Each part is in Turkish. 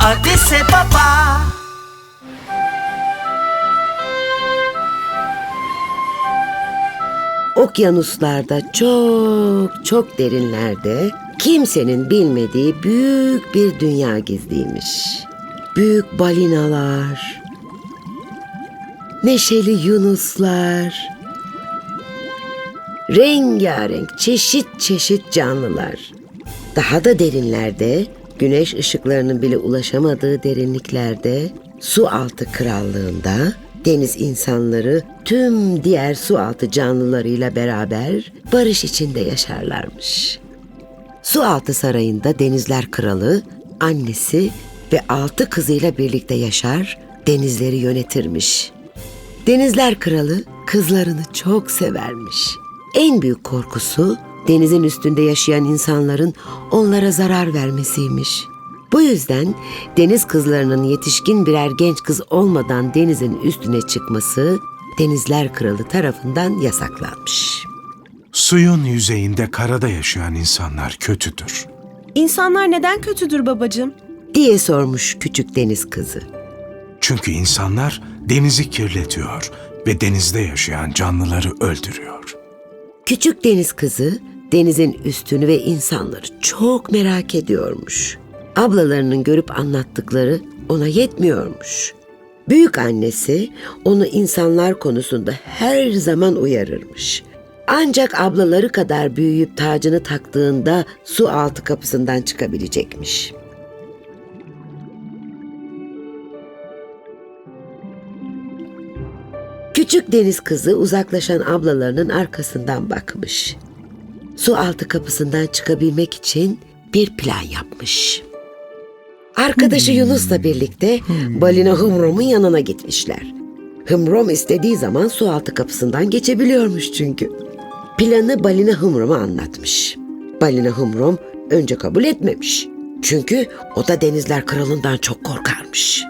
Adise Papa. Okyanuslarda çok çok derinlerde kimsenin bilmediği büyük bir dünya gizliymiş. Büyük balinalar, neşeli yunuslar, rengarenk çeşit çeşit canlılar. Daha da derinlerde, güneş ışıklarının bile ulaşamadığı derinliklerde, su altı krallığında deniz insanları tüm diğer su altı canlılarıyla beraber barış içinde yaşarlarmış. Su altı sarayında denizler kralı, annesi ve altı kızıyla birlikte yaşar, denizleri yönetirmiş. Denizler kralı kızlarını çok severmiş. En büyük korkusu denizin üstünde yaşayan insanların onlara zarar vermesiymiş. Bu yüzden deniz kızlarının yetişkin birer genç kız olmadan denizin üstüne çıkması Denizler Kralı tarafından yasaklanmış. Suyun yüzeyinde karada yaşayan insanlar kötüdür. İnsanlar neden kötüdür babacığım? diye sormuş küçük deniz kızı. Çünkü insanlar denizi kirletiyor ve denizde yaşayan canlıları öldürüyor. Küçük deniz kızı denizin üstünü ve insanları çok merak ediyormuş. Ablalarının görüp anlattıkları ona yetmiyormuş. Büyük annesi onu insanlar konusunda her zaman uyarırmış. Ancak ablaları kadar büyüyüp tacını taktığında su altı kapısından çıkabilecekmiş. Küçük deniz kızı uzaklaşan ablalarının arkasından bakmış. Su altı kapısından çıkabilmek için bir plan yapmış. Arkadaşı Yunus'la birlikte balina Hımrom'un yanına gitmişler. Hımrom istediği zaman su altı kapısından geçebiliyormuş çünkü. Planı balina Hımrom'a anlatmış. Balina Hımrom önce kabul etmemiş. Çünkü o da denizler kralından çok korkarmış.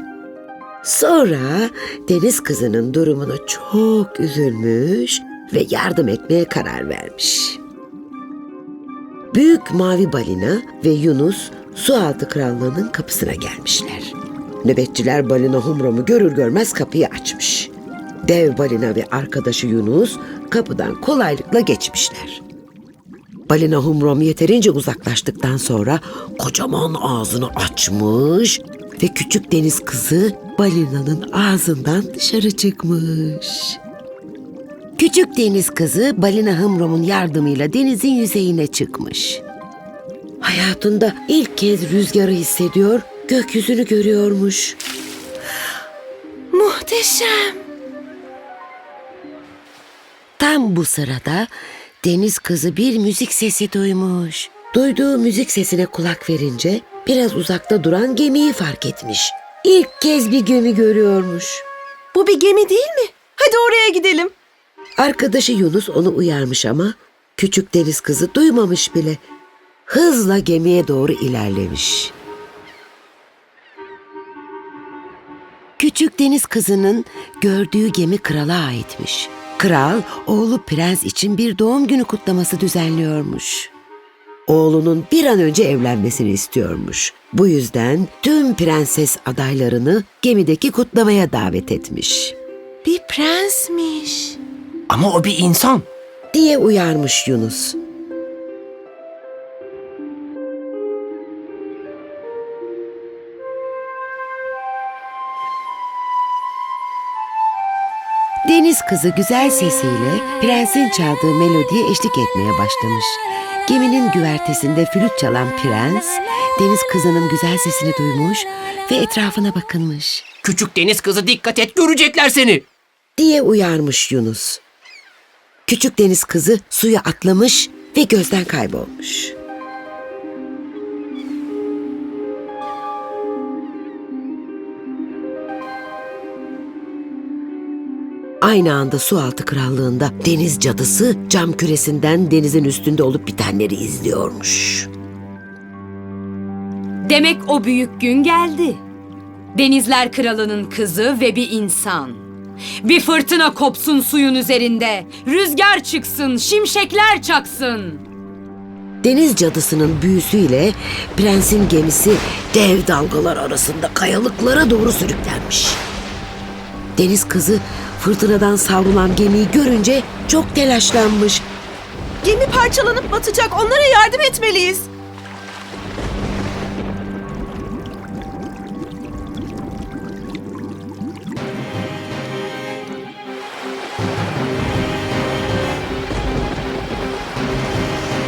Sonra deniz kızının durumuna çok üzülmüş ve yardım etmeye karar vermiş. Büyük mavi balina ve Yunus sualtı krallığının kapısına gelmişler. Nöbetçiler balina Humrom'u görür görmez kapıyı açmış. Dev balina ve arkadaşı Yunus kapıdan kolaylıkla geçmişler. Balina Humrom yeterince uzaklaştıktan sonra kocaman ağzını açmış ve küçük deniz kızı balinanın ağzından dışarı çıkmış. Küçük deniz kızı balina Hımrom'un yardımıyla denizin yüzeyine çıkmış. Hayatında ilk kez rüzgarı hissediyor, gökyüzünü görüyormuş. Muhteşem. Tam bu sırada deniz kızı bir müzik sesi duymuş. Duyduğu müzik sesine kulak verince biraz uzakta duran gemiyi fark etmiş. İlk kez bir gemi görüyormuş. Bu bir gemi değil mi? Hadi oraya gidelim. Arkadaşı Yunus onu uyarmış ama küçük deniz kızı duymamış bile. Hızla gemiye doğru ilerlemiş. Küçük deniz kızının gördüğü gemi krala aitmiş. Kral oğlu prens için bir doğum günü kutlaması düzenliyormuş. Oğlunun bir an önce evlenmesini istiyormuş. Bu yüzden tüm prenses adaylarını gemideki kutlamaya davet etmiş. Bir prensmiş. Ama o bir insan. diye uyarmış Yunus. Deniz kızı güzel sesiyle prensin çaldığı melodiye eşlik etmeye başlamış. Geminin güvertesinde flüt çalan prens, deniz kızının güzel sesini duymuş ve etrafına bakınmış Küçük deniz kızı dikkat et görecekler seni. diye uyarmış Yunus. Küçük deniz kızı suya atlamış ve gözden kaybolmuş. Aynı anda sualtı krallığında deniz cadısı cam küresinden denizin üstünde olup bitenleri izliyormuş. Demek o büyük gün geldi. Denizler kralının kızı ve bir insan. Bir fırtına kopsun suyun üzerinde. Rüzgar çıksın, şimşekler çaksın. Deniz cadısının büyüsüyle prensin gemisi dev dalgalar arasında kayalıklara doğru sürüklenmiş. Deniz kızı fırtınadan savrulan gemiyi görünce çok telaşlanmış. Gemi parçalanıp batacak. Onlara yardım etmeliyiz.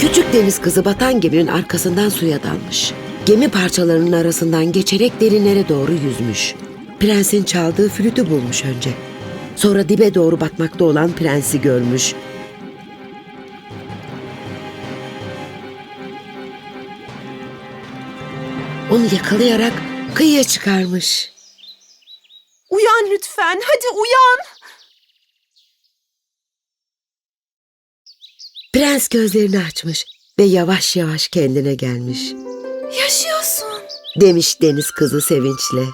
Küçük deniz kızı batan geminin arkasından suya dalmış. Gemi parçalarının arasından geçerek derinlere doğru yüzmüş. Prensin çaldığı flütü bulmuş önce. Sonra dibe doğru batmakta olan prensi görmüş. Onu yakalayarak kıyıya çıkarmış. Uyan lütfen. Hadi uyan. Prens gözlerini açmış ve yavaş yavaş kendine gelmiş. Yaşıyorsun. demiş deniz kızı sevinçle.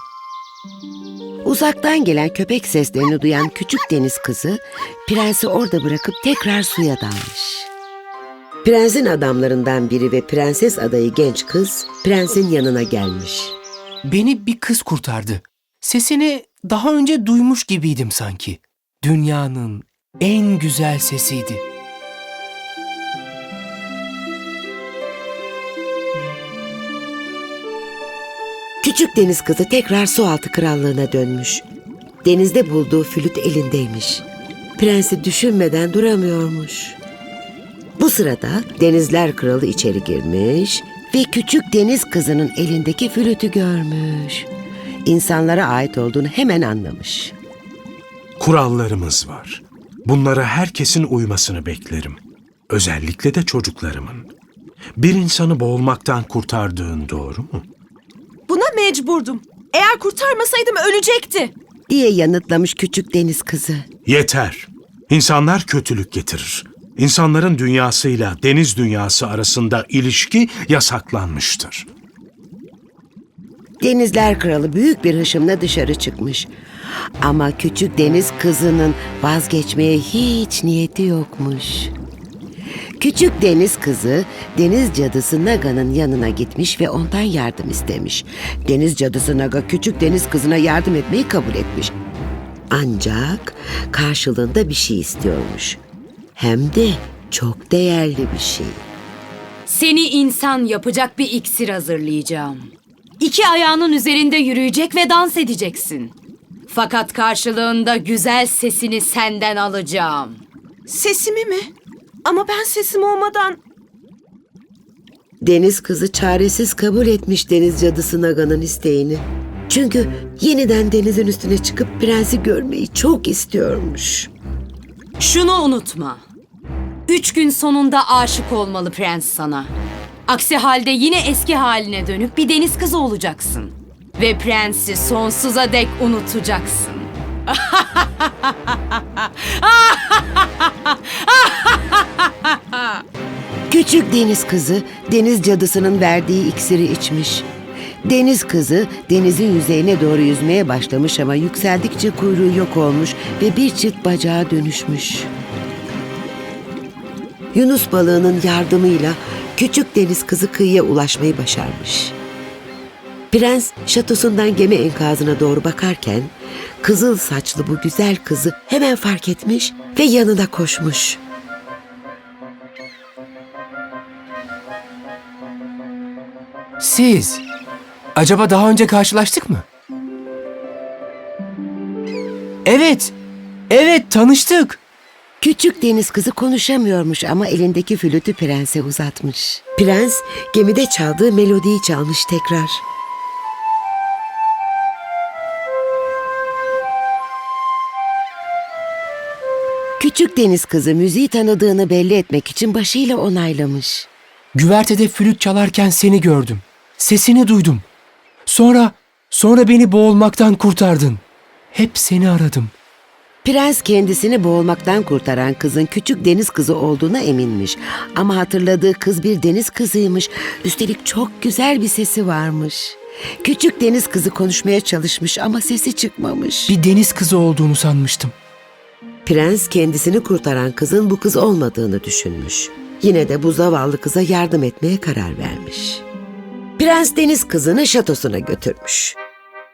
Uzaktan gelen köpek seslerini duyan küçük deniz kızı prensi orada bırakıp tekrar suya dalmış. Prensin adamlarından biri ve prenses adayı genç kız prensin yanına gelmiş. Beni bir kız kurtardı. Sesini daha önce duymuş gibiydim sanki. Dünyanın en güzel sesiydi. Küçük deniz kızı tekrar sualtı krallığına dönmüş. Denizde bulduğu flüt elindeymiş. Prensi düşünmeden duramıyormuş. Bu sırada denizler kralı içeri girmiş ve küçük deniz kızının elindeki flütü görmüş. İnsanlara ait olduğunu hemen anlamış. Kurallarımız var. Bunlara herkesin uymasını beklerim. Özellikle de çocuklarımın. Bir insanı boğulmaktan kurtardığın doğru mu? Mecburdum. Eğer kurtarmasaydım ölecekti. diye yanıtlamış küçük deniz kızı. Yeter. İnsanlar kötülük getirir. İnsanların dünyasıyla deniz dünyası arasında ilişki yasaklanmıştır. Denizler kralı büyük bir hışımla dışarı çıkmış. Ama küçük deniz kızının vazgeçmeye hiç niyeti yokmuş. Küçük deniz kızı deniz cadısı Naga'nın yanına gitmiş ve ondan yardım istemiş. Deniz cadısı Naga küçük deniz kızına yardım etmeyi kabul etmiş. Ancak karşılığında bir şey istiyormuş. Hem de çok değerli bir şey. Seni insan yapacak bir iksir hazırlayacağım. İki ayağının üzerinde yürüyecek ve dans edeceksin. Fakat karşılığında güzel sesini senden alacağım. Sesimi mi? Ama ben sesim olmadan Deniz kızı çaresiz kabul etmiş deniz cadısı Naga'nın isteğini. Çünkü yeniden denizin üstüne çıkıp prensi görmeyi çok istiyormuş. Şunu unutma. Üç gün sonunda aşık olmalı prens sana. Aksi halde yine eski haline dönüp bir deniz kızı olacaksın. Ve prensi sonsuza dek unutacaksın. Küçük deniz kızı deniz cadısının verdiği iksiri içmiş. Deniz kızı denizin yüzeyine doğru yüzmeye başlamış ama yükseldikçe kuyruğu yok olmuş ve bir çift bacağa dönüşmüş. Yunus balığının yardımıyla küçük deniz kızı kıyıya ulaşmayı başarmış. Prens şatosundan gemi enkazına doğru bakarken kızıl saçlı bu güzel kızı hemen fark etmiş ve yanına koşmuş. Siz, acaba daha önce karşılaştık mı? Evet, evet tanıştık. Küçük deniz kızı konuşamıyormuş ama elindeki flütü prense uzatmış. Prens gemide çaldığı melodiyi çalmış tekrar. Küçük deniz kızı müziği tanıdığını belli etmek için başıyla onaylamış. Güvertede flüt çalarken seni gördüm. Sesini duydum. Sonra, sonra beni boğulmaktan kurtardın. Hep seni aradım. Prens kendisini boğulmaktan kurtaran kızın küçük deniz kızı olduğuna eminmiş. Ama hatırladığı kız bir deniz kızıymış. Üstelik çok güzel bir sesi varmış. Küçük deniz kızı konuşmaya çalışmış ama sesi çıkmamış. Bir deniz kızı olduğunu sanmıştım. Prens kendisini kurtaran kızın bu kız olmadığını düşünmüş. yine de bu zavallı kıza yardım etmeye karar vermiş. Prens deniz kızını şatosuna götürmüş.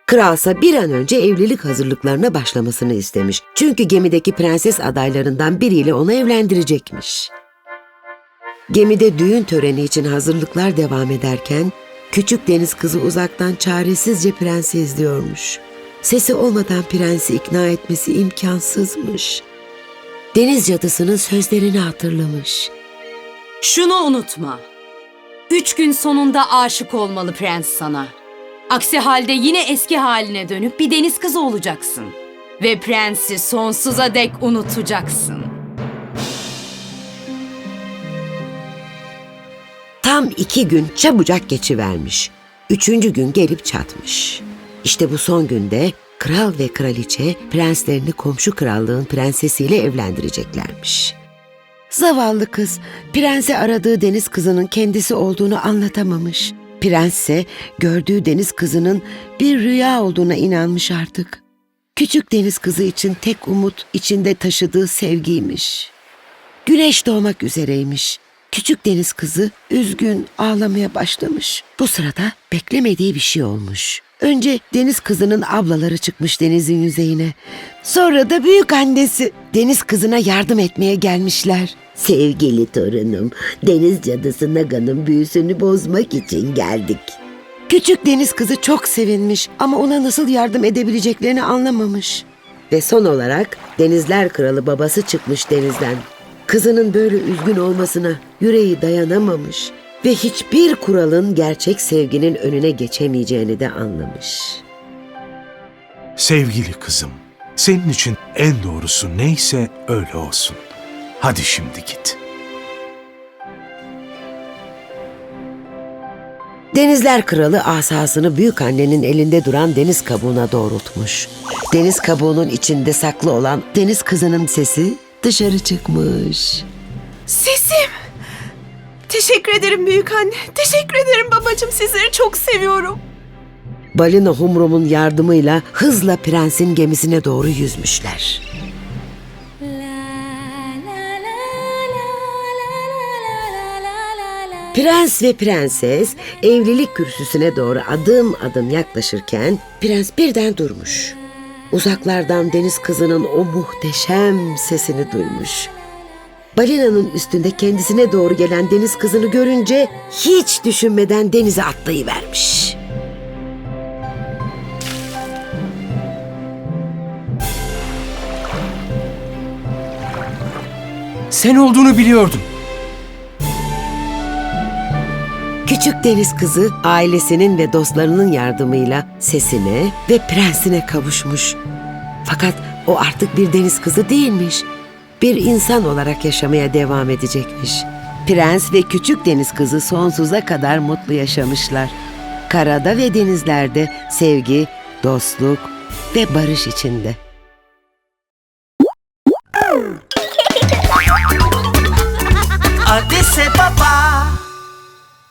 Kralsa bir an önce evlilik hazırlıklarına başlamasını istemiş. Çünkü gemideki prenses adaylarından biriyle onu evlendirecekmiş. Gemide düğün töreni için hazırlıklar devam ederken küçük deniz kızı uzaktan çaresizce prensi izliyormuş. Sesi olmadan prensi ikna etmesi imkansızmış. Deniz cadısının sözlerini hatırlamış. Şunu unutma. Üç gün sonunda aşık olmalı prens sana. Aksi halde yine eski haline dönüp bir deniz kızı olacaksın. Ve prensi sonsuza dek unutacaksın. Tam iki gün çabucak geçivermiş. Üçüncü gün gelip çatmış. İşte bu son günde kral ve kraliçe prenslerini komşu krallığın prensesiyle evlendireceklermiş. Zavallı kız prense aradığı deniz kızının kendisi olduğunu anlatamamış. Prensse gördüğü deniz kızının bir rüya olduğuna inanmış artık. Küçük deniz kızı için tek umut içinde taşıdığı sevgiymiş. Güneş doğmak üzereymiş. Küçük deniz kızı üzgün ağlamaya başlamış. Bu sırada beklemediği bir şey olmuş. Önce deniz kızının ablaları çıkmış denizin yüzeyine. Sonra da büyük annesi deniz kızına yardım etmeye gelmişler. Sevgili torunum, deniz cadısı Naga'nın büyüsünü bozmak için geldik. Küçük deniz kızı çok sevinmiş ama ona nasıl yardım edebileceklerini anlamamış. Ve son olarak denizler kralı babası çıkmış denizden. Kızının böyle üzgün olmasına yüreği dayanamamış ve hiçbir kuralın gerçek sevginin önüne geçemeyeceğini de anlamış. Sevgili kızım, senin için en doğrusu neyse öyle olsun. Hadi şimdi git. Denizler kralı asasını büyük annenin elinde duran deniz kabuğuna doğrultmuş. Deniz kabuğunun içinde saklı olan deniz kızının sesi dışarı çıkmış. Sesim. Teşekkür ederim büyük anne. Teşekkür ederim babacığım. Sizleri çok seviyorum. Balina Humrum'un yardımıyla hızla prensin gemisine doğru yüzmüşler. Prens ve prenses evlilik kürsüsüne doğru adım adım yaklaşırken prens birden durmuş. Uzaklardan deniz kızının o muhteşem sesini duymuş. Balinanın üstünde kendisine doğru gelen deniz kızını görünce hiç düşünmeden denize atlayıvermiş. Sen olduğunu biliyordum. Küçük deniz kızı ailesinin ve dostlarının yardımıyla sesine ve prensine kavuşmuş. Fakat o artık bir deniz kızı değilmiş. Bir insan olarak yaşamaya devam edecekmiş. Prens ve küçük deniz kızı sonsuza kadar mutlu yaşamışlar. Karada ve denizlerde sevgi, dostluk ve barış içinde.